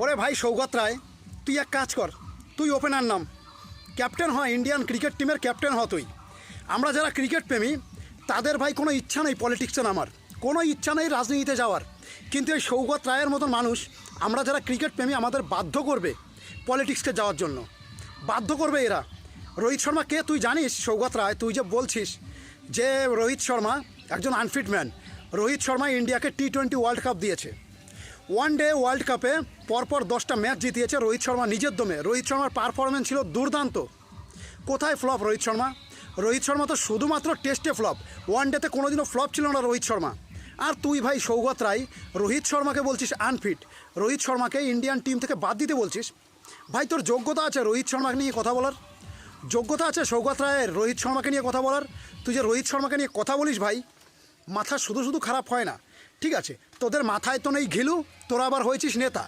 ওরে ভাই সৌগত রায়, তুই এক কাজ কর, তুই ওপেনার নাম। ক্যাপ্টেন হ ইন্ডিয়ান ক্রিকেট টিমের ক্যাপ্টেন হ তুই। আমরা যারা ক্রিকেট প্রেমী, তাদের ভাই কোনো ইচ্ছা নেই পলিটিক্সে নামার, কোনো ইচ্ছা নেই রাজনীতিতে যাওয়ার। কিন্তু এই সৌগত রায়ের মতন মানুষ আমরা যারা ক্রিকেট প্রেমী, আমাদের বাধ্য করবে পলিটিক্সকে যাওয়ার জন্য। বাধ্য করবে এরা। রোহিত শর্মা কে তুই জানিস, সৌগত রায়, তুই যে বলছিস যে রোহিত শর্মা একজন আনফিট ম্যান রোহিত শর্মা ইন্ডিয়াকে টি টোয়েন্টি ওয়ার্ল্ড কাপ দিয়েছে। ওয়ান ডে ওয়ার্ল্ড কাপে পরপর দশটা ম্যাচ জিতিয়েছে রোহিত শর্মা নিজের দমে। রোহিত শর্মার পারফরমেন্স ছিল দুর্দান্ত। কোথায় ফ্লপ রোহিত শর্মা? রোহিত শর্মা তো শুধুমাত্র টেস্টে ফ্লপ ওয়ান ডেতে কোনোদিনও ফ্লপ ছিল না রোহিত শর্মা। আর তুই ভাই সৌগত রায়, রোহিত শর্মাকে বলছিস আনফিট রোহিত শর্মাকে ইন্ডিয়ান টিম থেকে বাদ দিতে বলছিস? ভাই, তোর যোগ্যতা আছে রোহিত শর্মাকে নিয়ে কথা বলার? যোগ্যতা আছে সৌগত রায়ের রোহিত শর্মাকে নিয়ে কথা বলার? তুই যে রোহিত শর্মাকে নিয়ে কথা বলিস ভাই, মাথা শুধু শুধু খারাপ হয় না। ঠিক আছে তোদের মাথায় তো নেই ঘিলু তোরা আবার হয়েছিস নেতা।